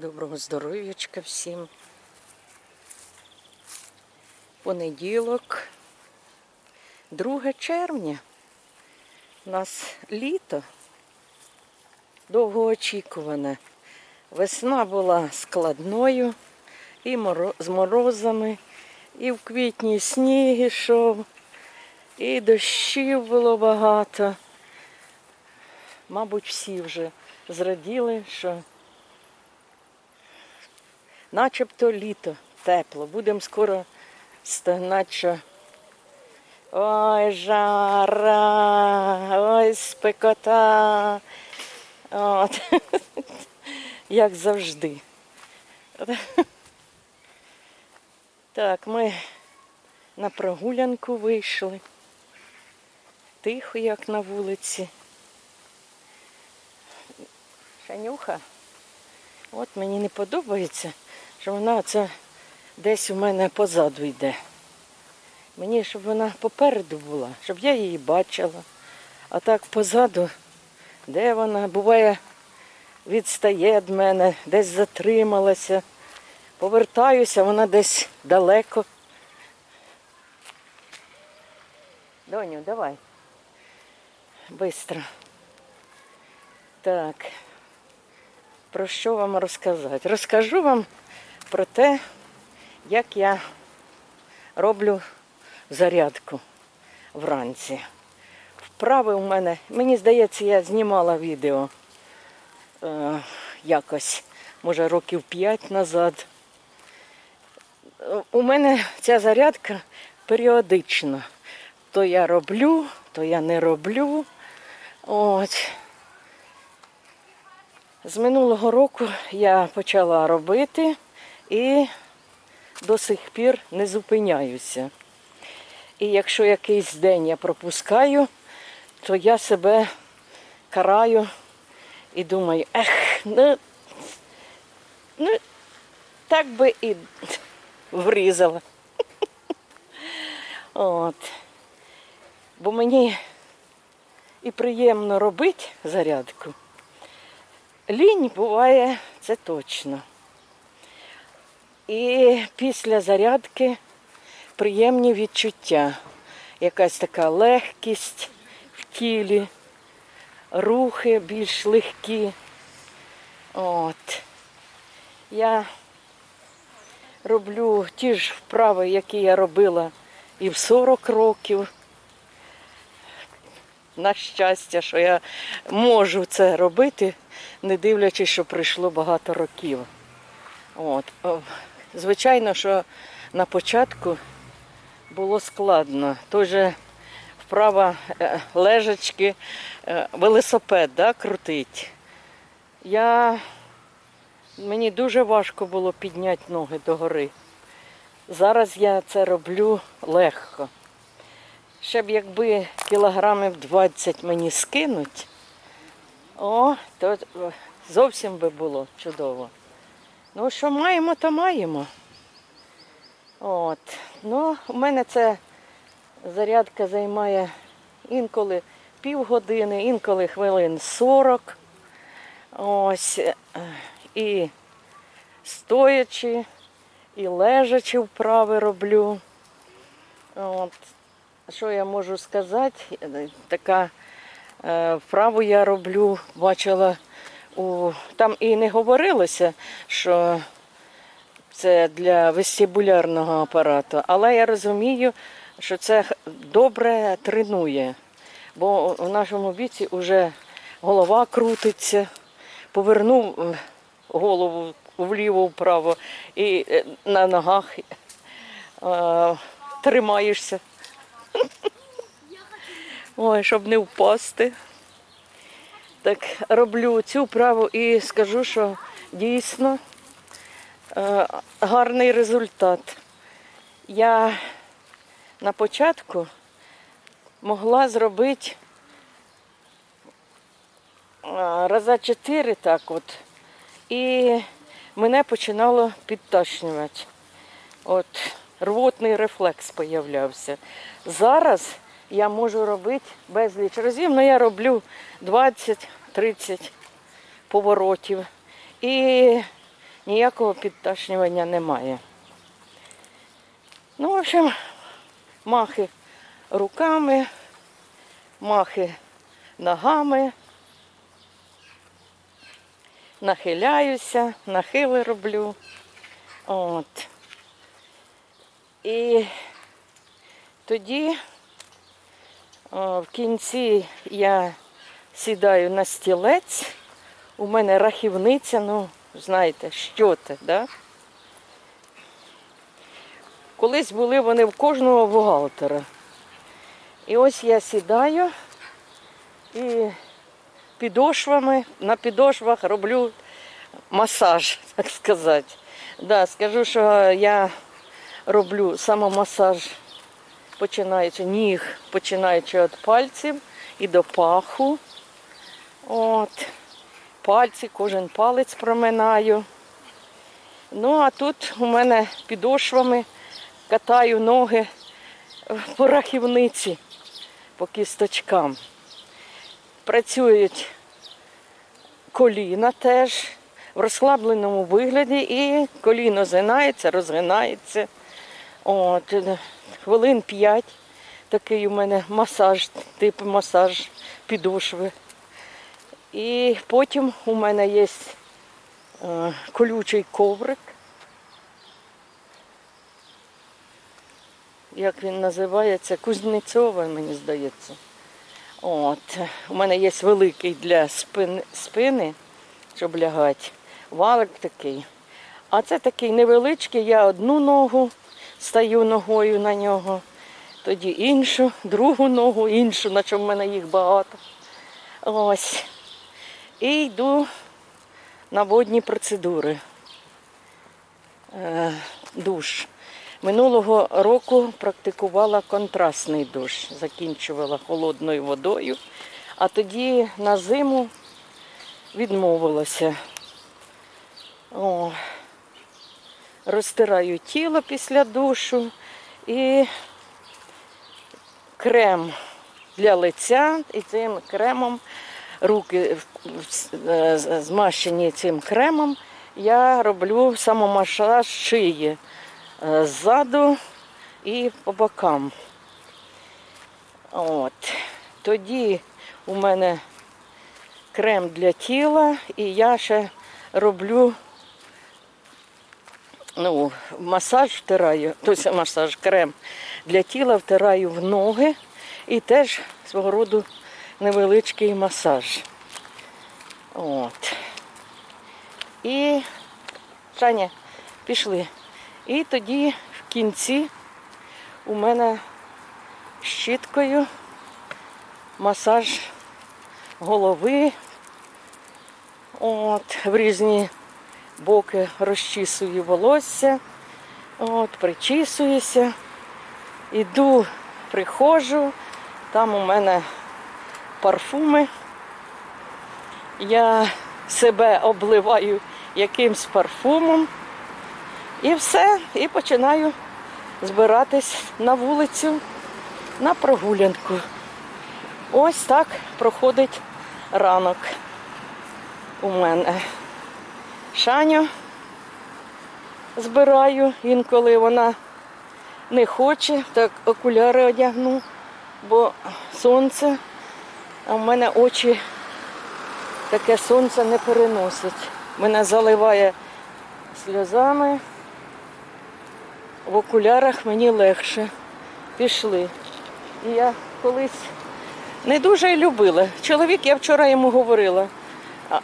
Доброго здоров'ячка всім. Понеділок, 2 червня. У нас літо довгоочікуване. Весна була складною і з морозами, і в квітні сніг ішов, і дощів було багато. Мабуть, всі вже зраділи, що начебто літо, тепло. Будемо скоро стогнати, що ой, жара, ой, спекота. От. Як завжди. Так, ми на прогулянку вийшли. Тихо, як на вулиці. Шанюха. От мені не подобається, що вона це десь у мене позаду йде. Мені, щоб вона попереду була, щоб я її бачила. А так позаду, де вона, буває, відстає від мене, десь затрималася. Повертаюся, вона десь далеко. Доню, давай. Бистро. Так. Про що вам розказати? Розкажу вам про те, як я роблю зарядку вранці. Вправи у мене, мені здається, я знімала відео е, якось, може, років 5 назад. У мене ця зарядка періодична. То я роблю, то я не роблю. От. З минулого року я почала робити і до сих пір не зупиняюся. І якщо якийсь день я пропускаю, то я себе караю і думаю, ех, ну, ну так би і врізала. От. Бо мені і приємно робити зарядку. Лінь буває, це точно. І після зарядки приємні відчуття. Якась така легкість в тілі, рухи більш легкі. От. Я роблю ті ж вправи, які я робила і в 40 років. На щастя, що я можу це робити, не дивлячись, що пройшло багато років. От. Звичайно, що на початку було складно. Той же вправа е, лежачки, е, велосипед да, крутить. Я... Мені дуже важко було підняти ноги догори. Зараз я це роблю легко. Ще б якби кілограмів 20 мені скинуть, о, то зовсім би було чудово. Ну, що маємо, то маємо. От. Ну, у мене це зарядка займає інколи півгодини, інколи хвилин 40. Ось. е, І стоячи, і лежачи вправи роблю. От. Що я можу сказати? Така е, вправу я роблю, бачила там і не говорилося, що це для вестибулярного апарату, але я розумію, що це добре тренує, бо в нашому віці вже голова крутиться, повернув е, голову вліво-вправо і е, на ногах е, тримаєшся. Ой, щоб не впасти. Так роблю цю вправу і скажу, що дійсно е, гарний результат. Я на початку могла зробити е, раза чотири так от. І мене починало підташнювати. От рвотний рефлекс появлявся. Зараз я можу робити безліч разів, але я роблю 20-30 поворотів. І ніякого підташнювання немає. Ну, в общем, махи руками, махи ногами. Нахиляюся, нахили роблю. От. І тоді в кінці я сідаю на стілець. У мене рахівниця, ну, знаєте, що це, да? Колись були вони в кожного бухгалтера. І ось я сідаю і підошвами, на підошвах роблю масаж, так сказати. Да, скажу, що я роблю самомасаж, починаючи ніг, починаючи від пальців і до паху. От. Пальці, кожен палець проминаю. Ну, а тут у мене підошвами катаю ноги по рахівниці, по кісточкам. Працюють коліна теж в розслабленому вигляді і коліно згинається, розгинається. От, хвилин п'ять. Такий у мене масаж, тип масаж підошви. І потім у мене є е, колючий коврик. Як він називається? Кузнецове, мені здається. От. У мене є великий для спини, спини щоб лягати. Валик такий. А це такий невеличкий, я одну ногу стаю ногою на нього, тоді іншу, другу ногу, іншу, на чому в мене їх багато. Ось. І йду на водні процедури. Е, душ. Минулого року практикувала контрастний душ, закінчувала холодною водою, а тоді на зиму відмовилася. О, розтираю тіло після душу і крем для лиця, і цим кремом руки е, змащені цим кремом, я роблю самомасаж шиї е, ззаду і по бокам. От. Тоді у мене крем для тіла, і я ще роблю ну, масаж втираю, тобто масаж, крем для тіла втираю в ноги і теж свого роду невеличкий масаж. От. І Саня, пішли. І тоді в кінці у мене щіткою масаж голови. От, в різні боки розчісую волосся, от, причісуюся, іду, приходжу, там у мене парфуми. Я себе обливаю якимсь парфумом і все, і починаю збиратись на вулицю на прогулянку. Ось так проходить ранок у мене. Шаню збираю, інколи вона не хоче, так окуляри одягну, бо сонце, а в мене очі таке сонце не переносить. Мене заливає сльозами. В окулярах мені легше. Пішли. І я колись не дуже любила. Чоловік, я вчора йому говорила,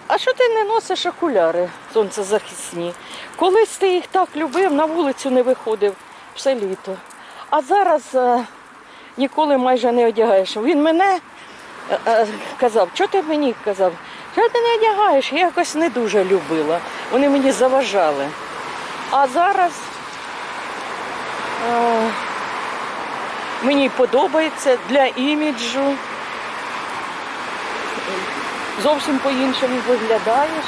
а, що ти не носиш окуляри сонцезахисні? Колись ти їх так любив, на вулицю не виходив все літо. А зараз е, ніколи майже не одягаєш. Він мене е, е, казав, що ти мені казав? Що ти не одягаєш? Я якось не дуже любила. Вони мені заважали. А зараз е, мені подобається для іміджу. Зовсім по-іншому виглядаєш.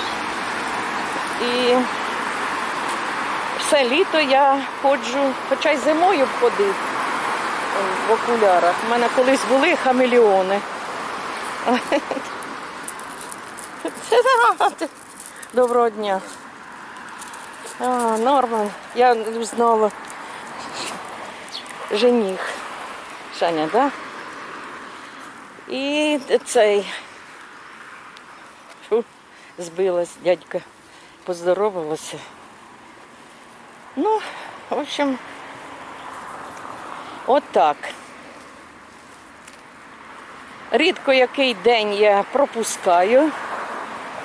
І все літо я ходжу, хоча й зимою ходив в окулярах. У мене колись були хамелеони. Доброго дня. А, Норман, я знала. Жених. Саня, да? І цей. Збилась, дядька поздоровалася. Ну, в общем, от. Рідко який день я пропускаю.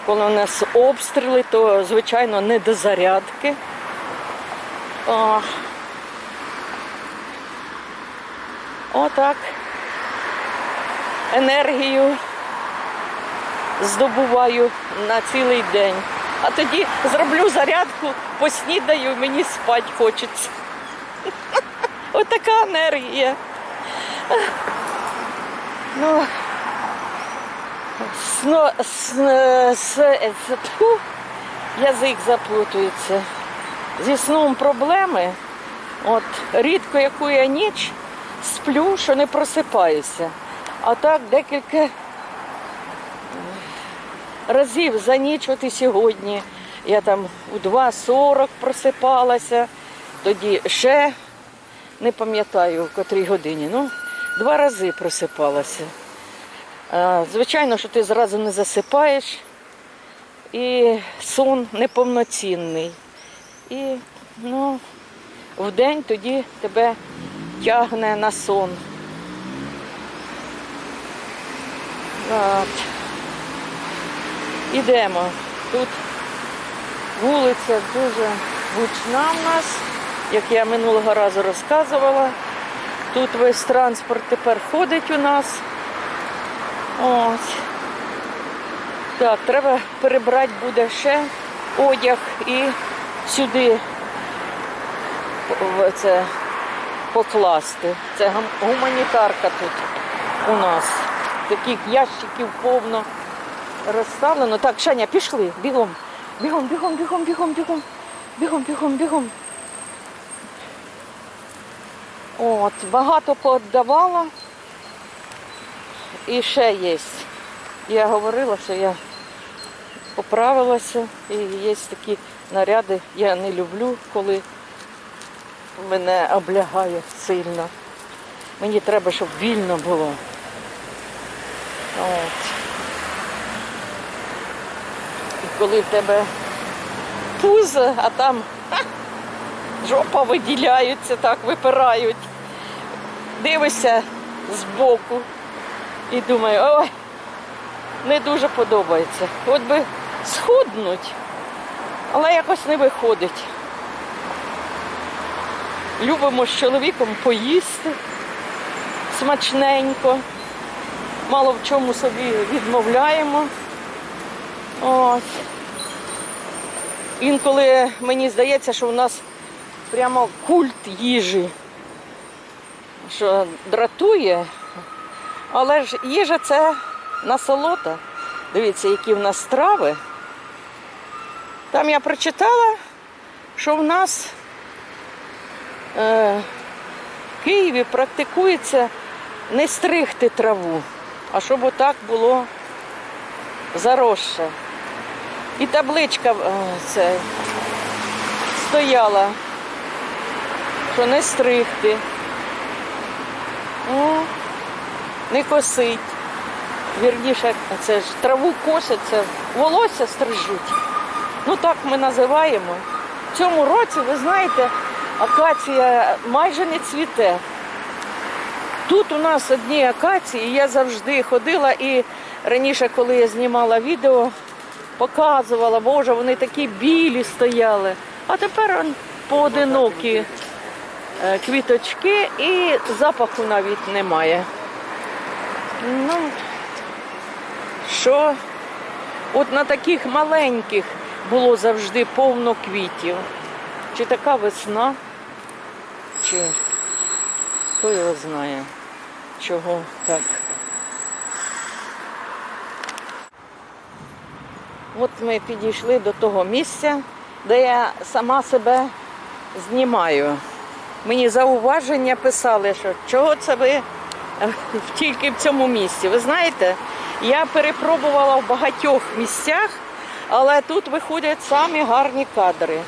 Коли у нас обстріли, то, звичайно, не до зарядки. О, отак. Енергію здобуваю на цілий день. А тоді зроблю зарядку, поснідаю, мені спати хочеться. Отака енергія. Ну, сно, с, с, с, тьфу, язик заплутується. Зі сном проблеми. От рідко яку я ніч сплю, що не просипаюся. А так декілька разів за ніч, от і сьогодні. Я там у 2.40 просипалася, тоді ще не пам'ятаю в котрій годині. Ну, два рази просипалася. Звичайно, що ти зразу не засипаєш, і сон неповноцінний. І ну, в день тоді тебе тягне на сон. От. Ідемо. Тут вулиця дуже гучна в нас, як я минулого разу розказувала. Тут весь транспорт тепер ходить у нас. Ось. Так, треба перебрати буде ще одяг і сюди це покласти. Це гуманітарка тут у нас. Таких ящиків повно розставлено. Так, Шаня, пішли, бігом. Бігом, бігом, бігом, бігом, бігом. Бігом, бігом, бігом. От, багато пооддавала. І ще є. Я говорила, що я поправилася. І є такі наряди. Я не люблю, коли мене облягає сильно. Мені треба, щоб вільно було. От. І коли в тебе пузо, а там ха, жопа виділяються, так випирають. Дивишся збоку і думаю, ой, не дуже подобається. От би схуднуть, але якось не виходить. Любимо з чоловіком поїсти смачненько, мало в чому собі відмовляємо. Ось. Інколи мені здається, що у нас прямо культ їжі, що дратує, але ж їжа це насолода. Дивіться, які в нас страви. Там я прочитала, що в нас е, в Києві практикується не стригти траву, а щоб отак було заросше. І табличка е, це, стояла, що не стригти, О, не косить. Вірніше, це ж траву косять, це волосся стрижуть. Ну так ми називаємо. В цьому році, ви знаєте, акація майже не цвіте. Тут у нас одні акації, я завжди ходила і раніше, коли я знімала відео, показувала, боже, вони такі білі стояли. А тепер поодинокі е, квіточки і запаху навіть немає. Ну, що от на таких маленьких було завжди повно квітів. Чи така весна, чи хто його знає, чого так. От ми підійшли до того місця, де я сама себе знімаю. Мені зауваження писали, що чого це ви е, тільки в цьому місці. Ви знаєте, я перепробувала в багатьох місцях, але тут виходять самі гарні кадри.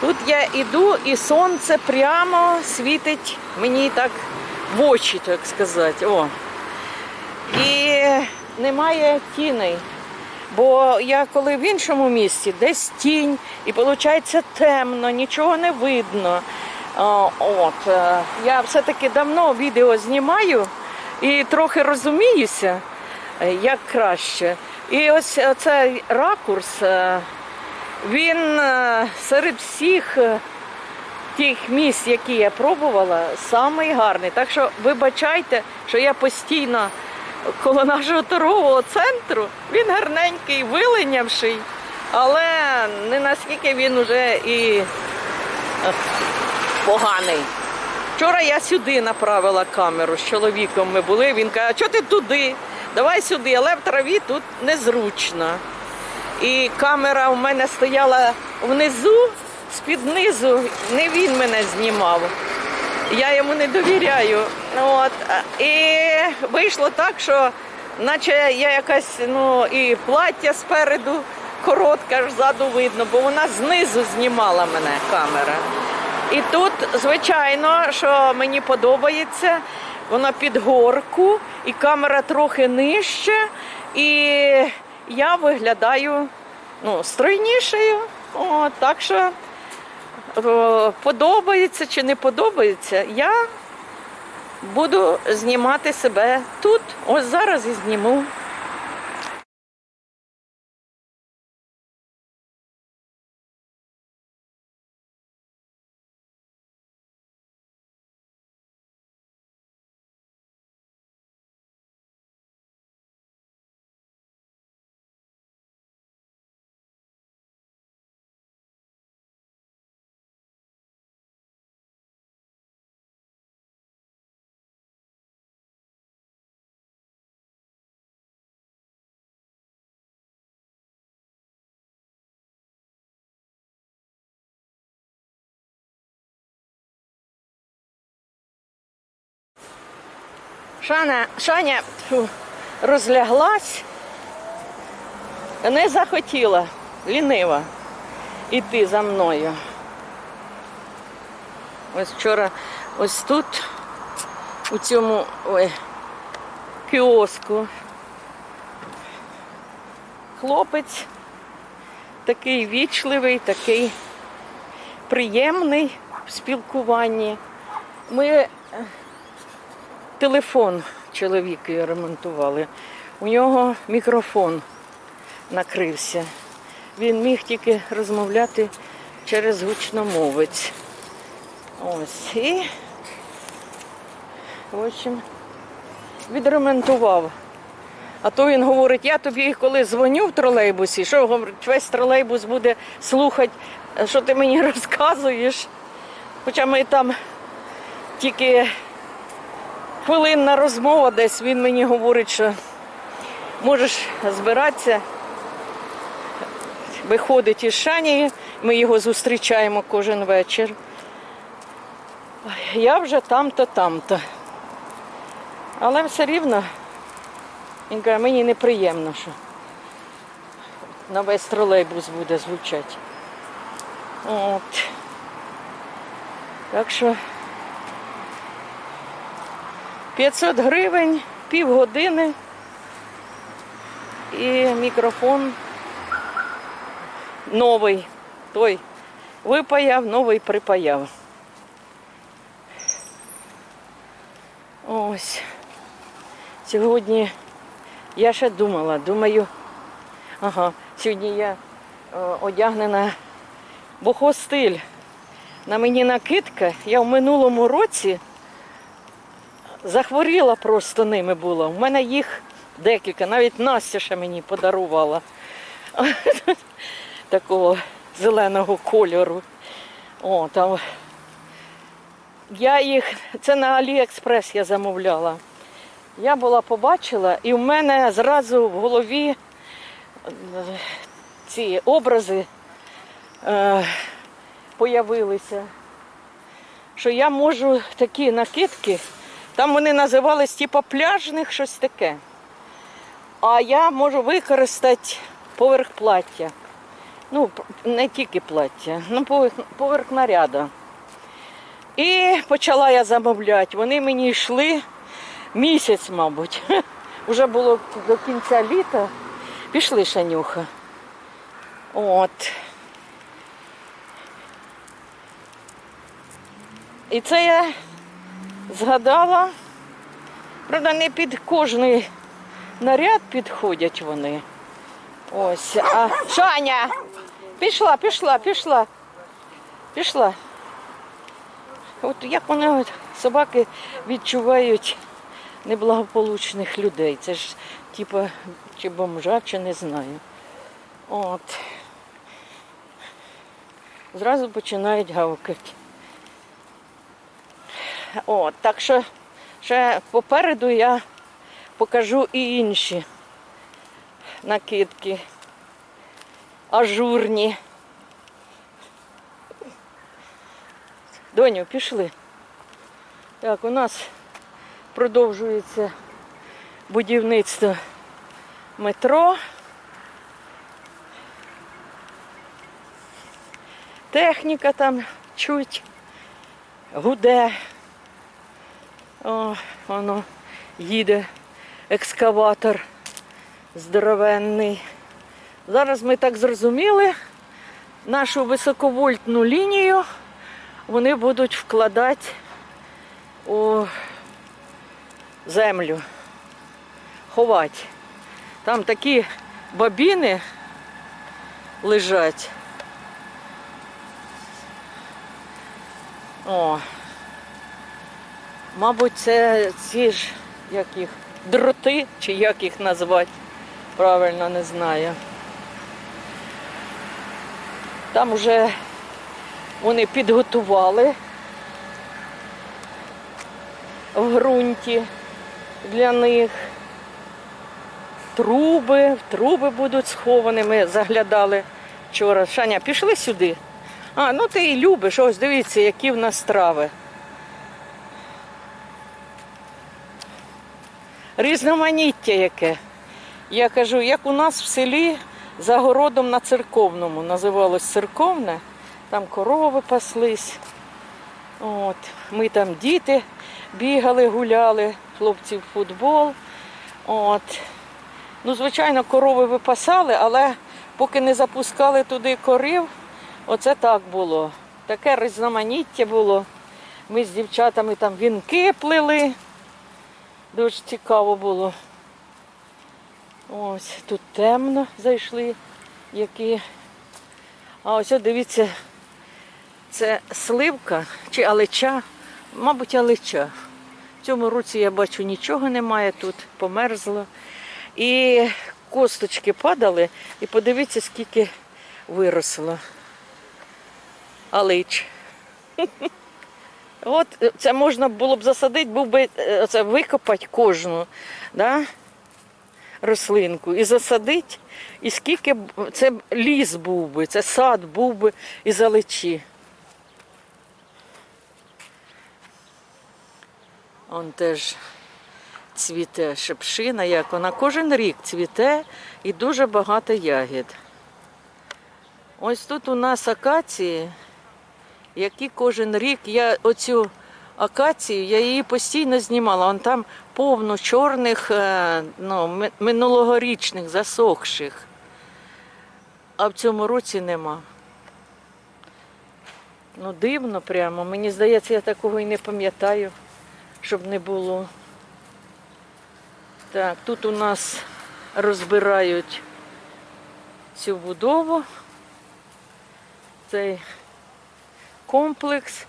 Тут я іду і сонце прямо світить мені так в очі, так сказати. О. І немає тіней. Бо я коли в іншому місці, десь тінь, і виходить темно, нічого не видно. От, е, я все-таки давно відео знімаю і трохи розуміюся, е, як краще. І ось е, цей ракурс, е, він е, серед всіх е, тих місць, які я пробувала, самий. Так що вибачайте, що я постійно коло нашого торгового центру. Він гарненький, вилинявший, але не наскільки він уже і е, поганий. Вчора я сюди направила камеру з чоловіком. Ми були. Він каже, що ти туди? Давай сюди, але в траві тут незручно. І камера у мене стояла внизу, з-під низу, не він мене знімав. Я йому не довіряю. От. І вийшло так, що наче я якась, ну, і плаття спереду коротке, аж ззаду видно, бо вона знизу знімала мене камера. І тут, звичайно, що мені подобається, вона під горку, і камера трохи нижче, і я виглядаю ну, стройнішою. О, так що подобається чи не подобається, я буду знімати себе тут. Ось зараз і зніму. Шаня, Шаня фу, розляглась, не захотіла, лінива іти за мною. Ось вчора ось тут, у цьому ой, кіоску, хлопець такий вічливий, такий приємний в спілкуванні. Ми телефон чоловікові ремонтували. У нього мікрофон накрився. Він міг тільки розмовляти через гучномовець. Ось. І, в общем, відремонтував. А то він говорить, я тобі коли дзвоню в тролейбусі, що говорить, весь тролейбус буде слухати, що ти мені розказуєш. Хоча ми там тільки хвилинна розмова десь, він мені говорить, що можеш збиратися, виходить із Шанії, ми його зустрічаємо кожен вечір. Я вже там-то, там-то. Але все рівно, він каже, мені неприємно, що на весь тролейбус буде звучати. От. Так що 500 гривень, півгодини і мікрофон новий. Той випаяв, новий припаяв. Ось. Сьогодні я ще думала, думаю, ага, сьогодні я е, одягнена бохостиль. На мені накидка. Я в минулому році захворіла просто ними була. У мене їх декілька, навіть Настя ще мені подарувала такого зеленого кольору. О, там. Я їх, це на Аліекспрес я замовляла. Я була побачила, і в мене зразу в голові е, ці образи е, появилися, що я можу такі накидки, там вони називались типу пляжних щось таке. А я можу використати поверх плаття. Ну, не тільки плаття, ну поверх, поверх наряду. І почала я замовляти. Вони мені йшли місяць, мабуть. Уже було до кінця літа. Пішли шанюха. От. І це я згадала. Правда, не під кожний наряд підходять вони. Ось. А Шаня! Пішла, пішла, пішла. Пішла. От як вони от, собаки відчувають неблагополучних людей. Це ж типа чи бомжа, чи не знаю. От. Зразу починають гавкати. От, так що ще попереду я покажу і інші накидки. Ажурні. Доню, пішли. Так, у нас продовжується будівництво метро. Техніка там чуть гуде. О, воно їде екскаватор здоровенний. Зараз ми так зрозуміли, нашу високовольтну лінію вони будуть вкладати у землю, ховати. Там такі бобіни лежать. О, мабуть, це ці ж як їх, дроти, чи як їх назвати, правильно не знаю. Там вже вони підготували в ґрунті для них. Труби, труби будуть сховані. Ми заглядали вчора. Шаня, пішли сюди. А, ну ти і любиш, ось дивіться, які в нас трави. Різноманіття яке. Я кажу, як у нас в селі за городом на церковному, називалось церковне, там корови паслись. От. Ми там діти бігали, гуляли, хлопці в футбол. От. Ну, звичайно, корови випасали, але поки не запускали туди корів, оце так було. Таке різноманіття було. Ми з дівчатами там вінки плели. Дуже цікаво було. Ось тут темно зайшли, які. А ось дивіться, це сливка чи алеча, мабуть, алеча. В цьому році я бачу нічого немає тут, померзло. І косточки падали, і подивіться, скільки виросло. Алич. От е, це можна було б засадити, був би е, це викопати кожну да, рослинку і засадити, і скільки б це ліс був би, це сад був би і заличі. Он теж цвіте шепшина, як вона кожен рік цвіте і дуже багато ягід. Ось тут у нас акації, які кожен рік я оцю акацію, я її постійно знімала. Вон там повно чорних, е, ну, минулогорічних, засохших. А в цьому році нема. Ну, дивно прямо. Мені здається, я такого і не пам'ятаю, щоб не було. Так, тут у нас розбирають цю будову. Цей комплекс.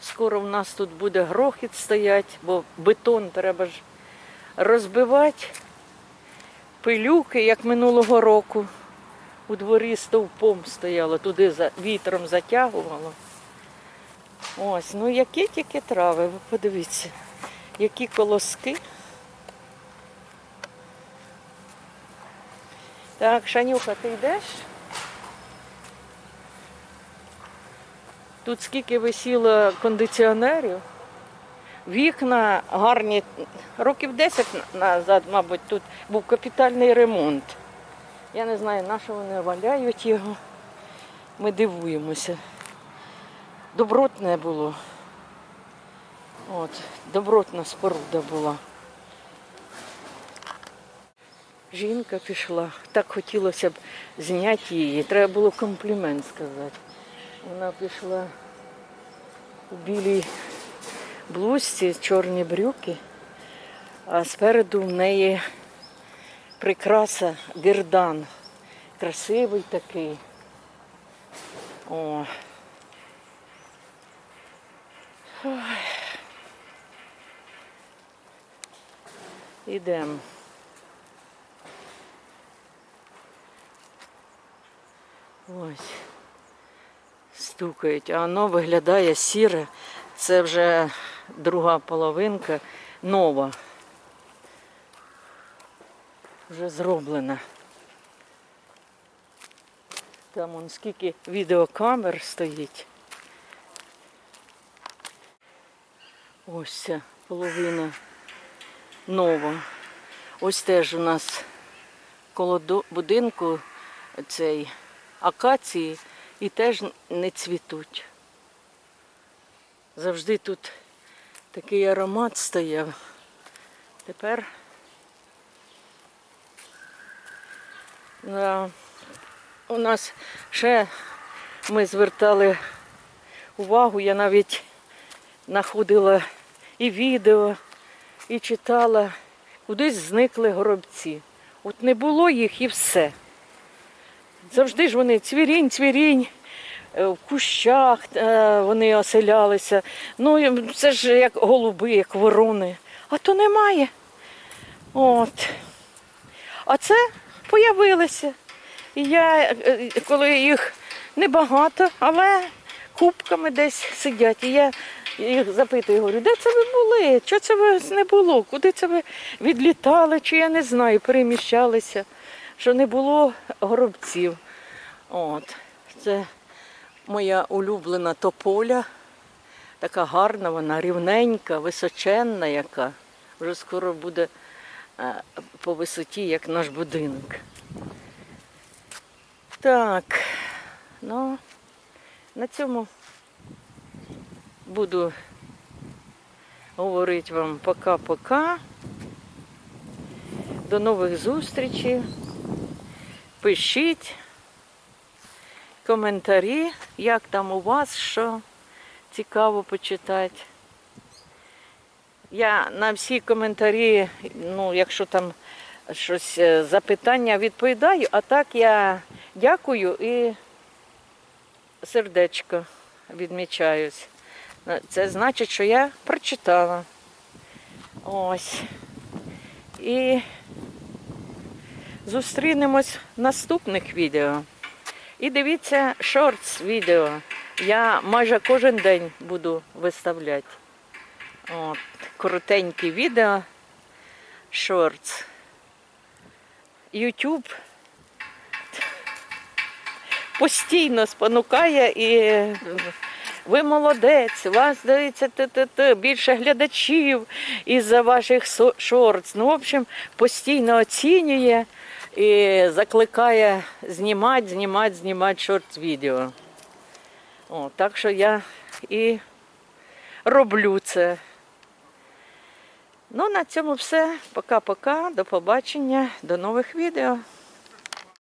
Скоро в нас тут буде грохіт стоять, бо бетон треба ж розбивати. Пилюки, як минулого року. У дворі стовпом стояло, туди за вітром затягувало. Ось, ну які тільки трави, ви подивіться, які колоски. Так, Шанюха, ти йдеш? Тут скільки висіло кондиціонерів, вікна гарні. Років 10 назад, мабуть, тут був капітальний ремонт. Я не знаю, на що вони валяють його. Ми дивуємося. Добротне було. От, добротна споруда була. Жінка пішла. Так хотілося б зняти її. Треба було комплімент сказати. Вона пішла у білій блузці, чорні брюки, а спереду в неї прикраса гердан. Красивий такий. О. Ой. Ідемо. Ось. Стукають, а воно виглядає сіре. Це вже друга половинка нова. Вже зроблена. Там он скільки відеокамер стоїть. Ось ця половина нова. Ось теж у нас коло будинку цей акації і теж не цвітуть. Завжди тут такий аромат стояв. Тепер да, у нас ще ми звертали увагу, я навіть знаходила і відео, і читала, кудись зникли горобці. От не було їх і все. Завжди ж вони цвірінь, цвірінь, е, в кущах е, вони оселялися. Ну, це ж як голуби, як ворони. А то немає. От. А це появилися. І я, е, коли їх небагато, але кубками десь сидять. І я їх запитую, говорю, де це ви були? Чого це вас не було? Куди це ви відлітали? Чи я не знаю, переміщалися, що не було горобців. От. Це моя улюблена тополя. Така гарна вона, рівненька, височенна яка. Вже скоро буде е, по висоті, як наш будинок. Так, ну, на цьому буду говорити вам пока-пока. До нових зустрічей. Пишіть коментарі, як там у вас, що цікаво почитати. Я на всі коментарі, ну, якщо там щось е, запитання, відповідаю, а так я дякую і сердечко відмічаюсь. Це значить, що я прочитала. Ось. І зустрінемось в наступних відео. І дивіться шортс відео. Я майже кожен день буду виставляти. От, коротенькі відео. Шортс. YouTube постійно спонукає і ви молодець, вас дивиться т-т-т, більше глядачів із-за ваших шортс. Ну, в общем, постійно оцінює і закликає знімати, знімати, знімати шорт-відео. О, так що я і роблю це. Ну, на цьому все. Пока-пока. До побачення, до нових відео.